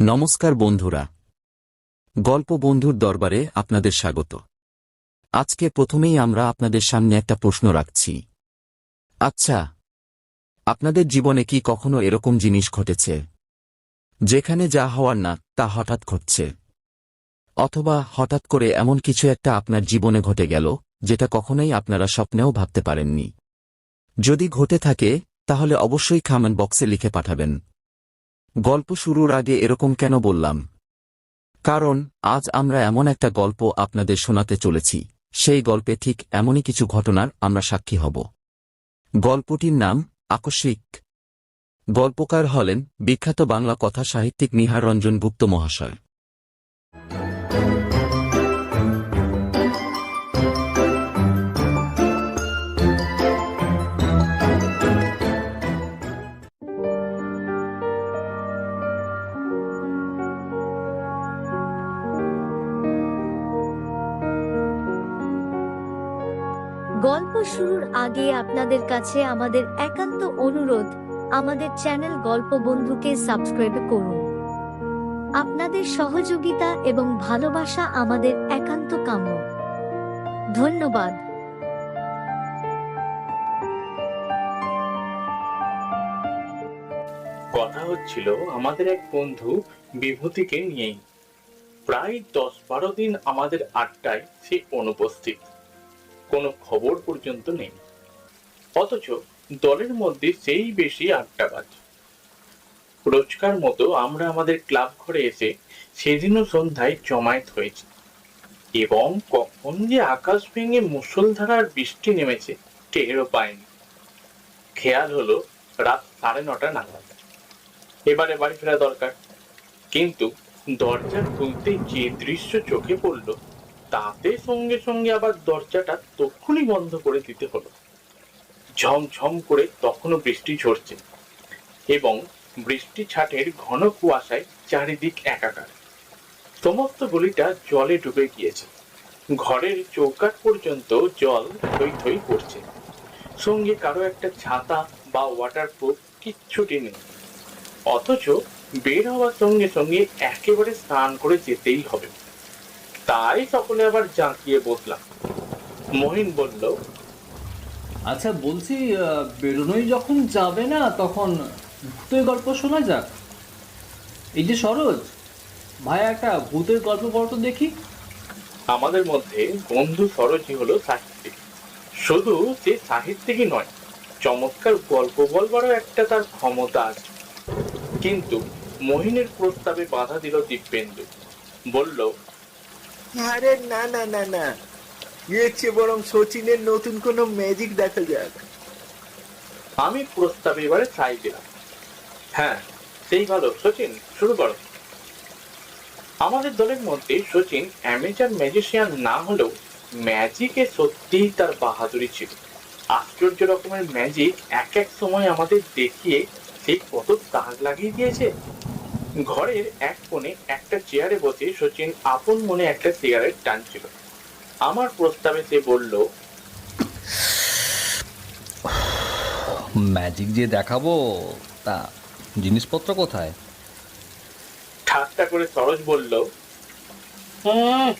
নমস্কার বন্ধুরা। গল্প বন্ধুর দরবারে আপনাদের স্বাগত। আজকে প্রথমেই আমরা আপনাদের সামনে একটা প্রশ্ন রাখছি। আচ্ছা আপনাদের জীবনে কি কখনো এরকম জিনিস ঘটেছে? যেখানে যা হওয়ার না, তা হঠাৎ ঘটছে। অথবা হঠাৎ করে এমন কিছু একটা আপনার জীবনে ঘটে গেল যেটা কখনোই আপনারা স্বপ্নেও ভাবতে পারেননি। যদি ঘটে থাকে, তাহলে অবশ্যই খামেন্ট বক্সে লিখে পাঠাবেন। গল্প শুরুর আগে এরকম কেন বললাম? কারণ, আজ আমরা এমন একটা গল্প আপনাদের শোনাতে চলেছি। সেই গল্পে ঠিক এমনই কিছু ঘটনার আমরা সাক্ষী হব। গল্পটির নাম, আকস্মিক। গল্পকার হলেন বিখ্যাত বাংলা কথা সাহিত্যিক নিহার রঞ্জন গুপ্ত মহাশয়। গল্প শুরুর আগে আপনাদের কাছে আমাদের একান্ত অনুরোধ, আমাদের চ্যানেল গল্প বন্ধুকে সাবস্ক্রাইব করুন। আপনাদের সহযোগিতা এবং ভালোবাসা আমাদের একান্ত কাম্য। ধন্যবাদ। কথা হচ্ছিল, আমাদের এক বন্ধু বিভূতিকে নিয়েই। প্রায় দশ বারো দিন আমাদের আড্ডায় সে অনুপস্থিত। কোনো খবর পর্যন্ত নেই। অথচ দলের মধ্যে সেই বেশি আড্ডাবাজ রোজকার মতো আমরা আমাদের ক্লাব ঘরে এসে সেদিনও সন্ধ্যায় জমায়েত হয়েছি। এবং কখন যে আকাশ ভেঙে মুষলধারার বৃষ্টি নেমেছে, টেরও পায়নি খেয়াল হলো রাত সাড়ে নটা নাগাদ। এবারে বাড়ি ফেরা দরকার। কিন্তু দরজা খুলতে যে দৃশ্য চোখে পড়ল তাতে সঙ্গে সঙ্গে আবার দরজাটা তক্ষুনি বন্ধ করে দিতে হলো। ঝমঝম করে তখনও বৃষ্টি ঝরছে এবং বৃষ্টি ছাটের ঘন কুয়াশায় চারিদিক একাকার। সমস্ত গলিটা জলে ডুবে গিয়েছে। ঘরের চৌকাট পর্যন্ত জল থই থই পড়ছে। সঙ্গে কারও একটা ছাতা বা ওয়াটারপ্রুফ কিচ্ছুটি নেই। অথচ বের হওয়ার সঙ্গে সঙ্গে একেবারে স্নান করে যেতেই হবে। তাই সকলে আবার জাঁকিয়ে বসলাম। মহিন বলল আচ্ছা বলছি বেরোনোই যখন যাবে না তখন ভূতের গল্প শোনা যাক। এই যে সরোজ ভাই একটা ভূতের গল্প বলো তো দেখি। আমাদের মধ্যে বন্ধু সরোজই হলো সাহিত্যিক। শুধু সে সাহিত্যিকই নয় চমৎকার গল্প বলবারও একটা তার ক্ষমতা আছে। কিন্তু মহিনের প্রস্তাবে বাধা দিল দিব্যেন্দু। বলল আরে না না না না। এর চেয়ে বরং নতুন ম্যাজিক দেখা যাক। আমি প্রস্তাবে এবারে চাই দিলাম। হ্যাঁ সেই ভালো। শুরু করো। আমাদের দলের মধ্যে সচিন অ্যামেচার ম্যাজিশিয়ান না হলেও ম্যাজিকে সত্যিই তার বাহাদুরি ছিল। আশ্চর্য রকমের ম্যাজিক এক এক সময় আমাদের দেখিয়ে সেই কত দাগ লাগিয়ে দিয়েছে। ঘরের এক কোণে একটা চেয়ারে বসে শচীন আপন মনে একটা সিগারেট টানছিল। আমার প্রস্তাবে সে বলল ম্যাজিক যে দেখাবো তা জিনিসপত্র কোথায়? ঠাট্টা করে সরোজ বলল হুম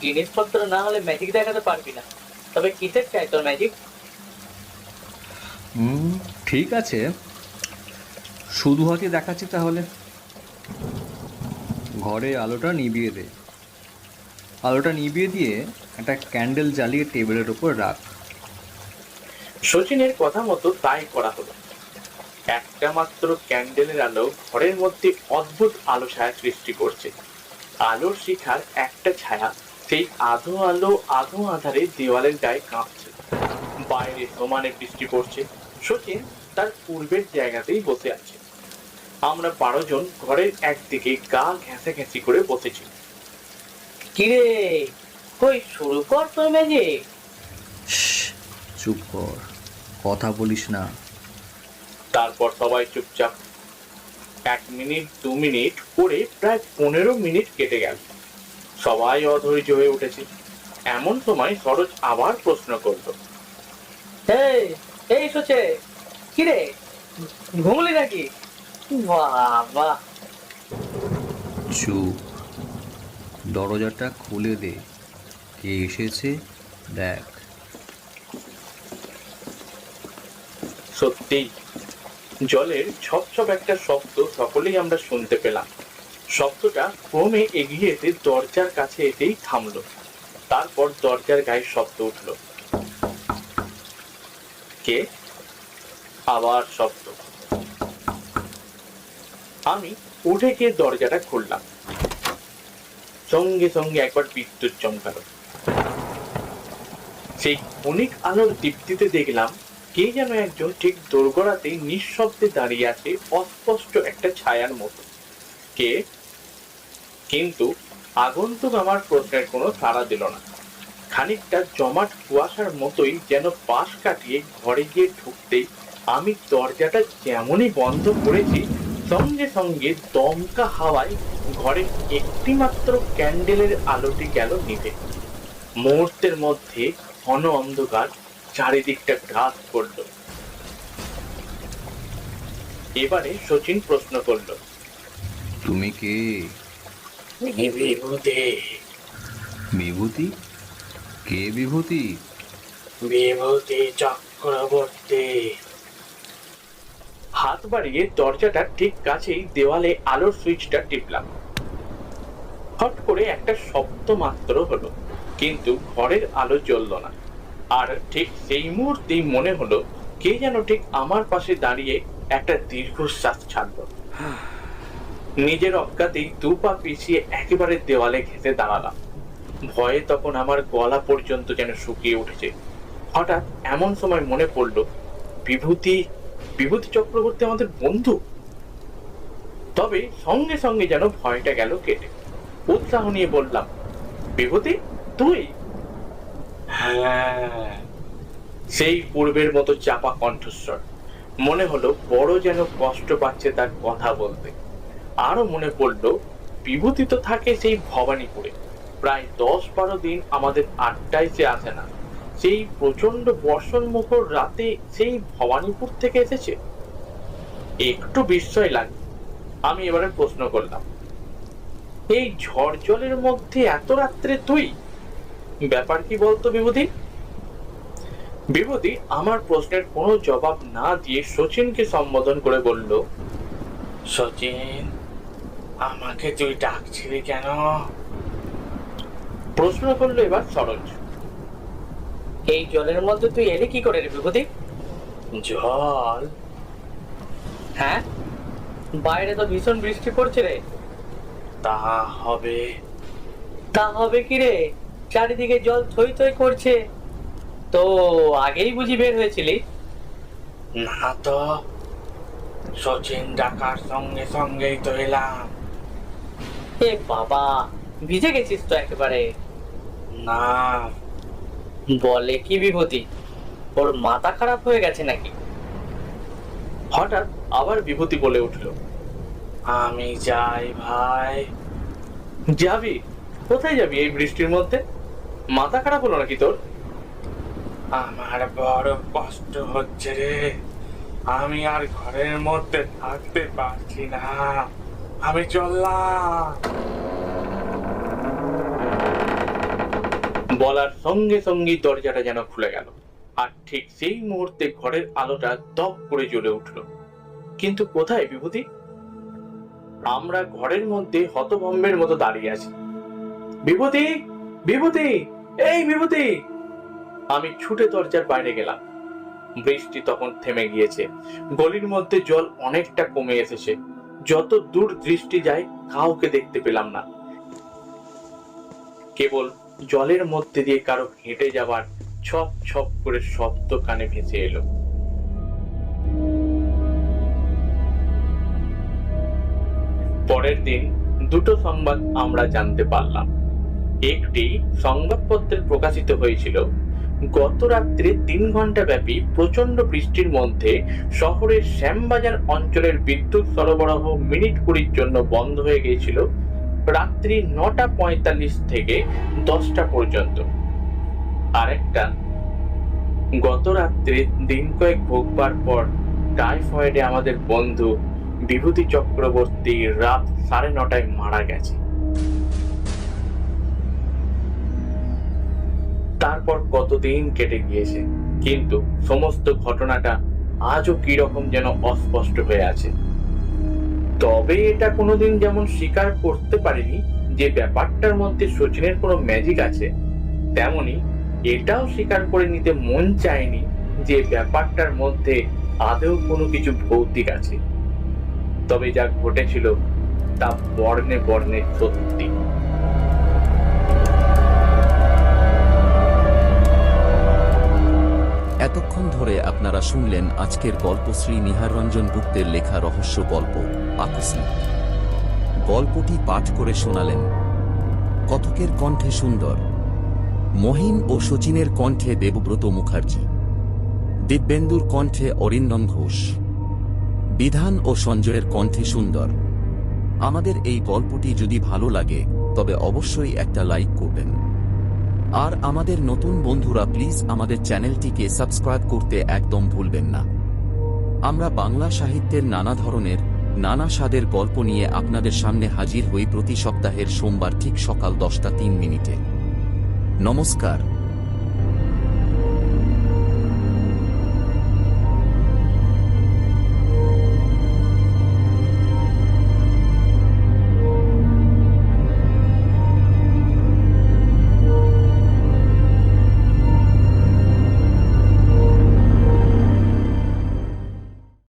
জিনিসপত্র না হলে ম্যাজিক দেখাতে পারবি না। তবে কিসের চাই তোর ম্যাজিক হুম ঠিক আছে। শুধু হাতে দেখাচ্ছি তাহলে। ঘরে আলোটা নিভিয়ে দে। আলোটা নিভিয়ে দিয়ে একটা ক্যান্ডেল জ্বালিয়ে টেবিলের উপর রাখ। শচীনের কথা মতো তাই করা হলো। একটা মাত্র ক্যান্ডেলের আলো ঘরের মধ্যে অদ্ভুত আলো ছায়া সৃষ্টি করছে। আলোর শিখার একটা ছায়া সেই আধো আলো আধো আধারে দেওয়ালের গায়ে কাঁপছে। বাইরে সমানে বৃষ্টি পড়ছে। শচীন তার পূর্বের জায়গাতেই বসে আছে। আমরা বারো জন ঘরের একদিকে গা ঘেঁষে ঘেঁষি করে বসেছি। কিরে? কই শুরু কর তোর ম্যাজিক চুপ কর কথা বলিস না। তারপর সবাই চুপচাপ এক মিনিট দু মিনিট করে প্রায় পনেরো মিনিট কেটে গেল। সবাই অধৈর্য হয়ে উঠেছে। এমন সময় সরোজ আবার প্রশ্ন করল। এই এই সোচে কিরে? ঘুমলি নাকি? বাবা। চুপ। দরজাটা খুলে দে। কে এসেছে? দেখ। সত্যি জলের ছপ ছপ একটা শব্দ সকলেই আমরা শুনতে পেলাম। শব্দটা ক্রমে এগিয়ে এসে দরজার কাছে এতেই থামলো। তারপর দরজার গায়ে শব্দ উঠল। কে? আবার শব্দ। আমি উঠে গিয়ে দরজাটা খুললাম। সঙ্গে সঙ্গে একবার বিদ্যুৎ চমকালো। সেই ক্ষণিক আলোর দীপ্তিতে দেখলাম কে যেন একজন ঠিক দোরগোড়াতেই নিঃশব্দে দাঁড়িয়ে আছে অস্পষ্ট একটা ছায়ার মতো। কে? কিন্তু আগন্তুক আমার প্রশ্নের কোনো সাড়া দিল না। খানিকটা জমাট কুয়াশার মতোই যেন পাশ কাটিয়ে ঘরে গিয়ে ঢুকতেই আমি দরজাটা যেমনই বন্ধ করেছি সঙ্গে সঙ্গে দমকা হাওয়ায় ঘরে একটি মাত্র ক্যান্ডেলের আলোটি গেল নিভে। মুহূর্তের মধ্যে ঘন অন্ধকার চারিদিকটা গ্রাস করল। এবারে শচীন প্রশ্ন করল তুমি কে বিভূতি? বিভূতি? কে বিভূতি? বিভূতি চক্রবর্তী। হাত বাড়িয়ে দরজাটা ঠিক কাছেই দেওয়ালে আলোর সুইচটা টিপলাম। হট করে একটা শব্দ মাত্র হলো, কিন্তু ঘরের আলো জ্বলল না। আর ঠিক সেই মুহূর্তেই মনে হলো, কে যেন ঠিক আমার পাশে দাঁড়িয়ে একটা দীর্ঘশ্বাস ছাড়লো। নিজের অজ্ঞাতেই দু পা পিছিয়ে একেবারে দেওয়ালে ঘেঁষে দাঁড়ালাম। ভয়ে তখন আমার গলা পর্যন্ত যেন শুকিয়ে উঠেছে। হঠাৎ এমন সময় মনে পড়ল, বিভূতি বিভূতি চক্রবর্তী আমাদের বন্ধু। তবে সঙ্গে সঙ্গে যেন ভয়টা গেল কেটে। উৎসাহ নিয়ে বললাম, বিভূতি, তুই? হ্যাঁ সেই পূর্বের মতো চাপা কণ্ঠস্বর। মনে হলো বড় যেন কষ্ট পাচ্ছে তার কথা বলতে। আরও মনে পড়ল, বিভূতি তো থাকে সেই ভবানীপুরে। প্রায় দশ বারো দিন আমাদের আড্ডায় সে আসে না। সেই প্রচণ্ড বর্ষণ মুখর রাতে সেই ভবানীপুর থেকে এসেছে? একটু বিস্ময় লাগে। আমি এবারে প্রশ্ন করলাম, এই ঝড় জলের মধ্যে এত রাত্রে তুই? ব্যাপার কি বলতো বিভূতি? বিভূতি, আমার প্রশ্নের কোনো জবাব না দিয়ে সচিনকে সম্বোধন করে বলল সচিন আমাকে তুই ডাকছিলি কেন? প্রশ্ন করল এবার সরোজ এই জলের মধ্যে তুই এলি কি করে রে বিভূতি জল? হ্যাঁ? বাইরে তো ভীষণ বৃষ্টি পড়ছে রে। তা হবে। তা হবে কি রে? চারিদিকে জল থই থই করছে। তো আগেই বুঝি বের হয়েছিলি? না তো। সচিন ডাকার সঙ্গে সঙ্গেই তো এলাম। এ বাবা ভিজে গেছিস তো একেবারে। না। বলে কি বিভূতি? ওর মাথা খারাপ হয়ে গেছে নাকি? হঠাৎ আবার বিভূতি বলে উঠল আমি যাই ভাই। যাবি? কোথায় যাবি এই বৃষ্টির মধ্যে? মাথা খারাপ হলো নাকি তোর? আমার বড় কষ্ট হচ্ছে রে আমি আর ঘরের মধ্যে থাকতে পারছি না। আমি চললাম। বলার সঙ্গে সঙ্গে দরজাটা যেন খুলে গেল। আর ঠিক সেই মুহূর্তে ঘরের আলোটা দপ করে জ্বলে উঠল। কিন্তু কোথায় বিভূতি? আমরা ঘরের মধ্যে হতভম্বের মতো দাঁড়িয়ে আছি। বিভূতি! বিভূতি! এই বিভূতি! আমি ছুটে দরজার বাইরে গেলাম। বৃষ্টি তখন থেমে গিয়েছে। গলির মধ্যে জল অনেকটা কমে এসেছে। যত দূর দৃষ্টি যায়, কাউকে দেখতে পেলাম না। কেবল জলের মধ্যে দিয়ে কারও হেঁটে যাবার ছপ ছপ করে শব্দ কানে ভেসে এলো। পরের দিন দুটো সংবাদ আমরা জানতে পারলাম। একটি সংবাদপত্রে প্রকাশিত হয়েছিল, গত রাত্রে তিন ঘণ্টা ব্যাপী প্রচণ্ড বৃষ্টির মধ্যে শহরের শ্যামবাজার অঞ্চলের বিদ্যুৎ সরবরাহ মিনিট কুড়ির জন্য বন্ধ হয়ে গিয়েছিল। রাত্রি নটা পঁয়তাল্লিশ থেকে দশটা পর্যন্ত। আরেকটা, গত রাত্রে দিন কয়েক ভোগবার পর টাইফয়েডে আমাদের বন্ধু বিভূতি চক্রবর্তী রাত সাড়ে নটায় মারা গেছে। তারপর কতদিন কেটে গিয়েছে, কিন্তু সমস্ত ঘটনাটা আজও কীরকম যেন অস্পষ্ট হয়ে আছে। তবে এটা কোনোদিন যেমন স্বীকার করতে পারেনি যে ব্যাপারটার মধ্যে সচিনের কোনো ম্যাজিক আছে, তেমনি এটাও স্বীকার করে নিতে মন চায়নি যে ব্যাপারটার মধ্যে আদৌ কোনো কিছু ভৌতিক আছে। তবে যা ঘটেছিল তা বর্ণে বর্ণে সত্যি। ধরে আপনারা শুনলেন আজকের গল্প শ্রী নিহার রঞ্জন গুপ্তের লেখা রহস্য গল্প, আকস্মিক। গল্পটি পাঠ করে শোনালেন কথকের কণ্ঠে সুন্দর মহিন ও শচীনের কণ্ঠে দেবব্রত মুখার্জি, দিব্যেন্দুর কণ্ঠে অরিন্দম ঘোষ, বিধান ও সঞ্জয়ের কণ্ঠে সুন্দর। আমাদের এই গল্পটি যদি ভালো লাগে, তবে অবশ্যই একটা লাইক করবেন। আর আমাদের নতুন বন্ধুরা প্লিজ আমাদের চ্যানেলটিকে সাবস্ক্রাইব করতে একদম ভুলবেন না। আমরা বাংলা সাহিত্যের নানা ধরনের, নানা স্বাদের গল্প নিয়ে আপনাদের সামনে হাজির হই প্রতি সপ্তাহের সোমবার ঠিক সকাল দশটা তিন মিনিটে। নমস্কার।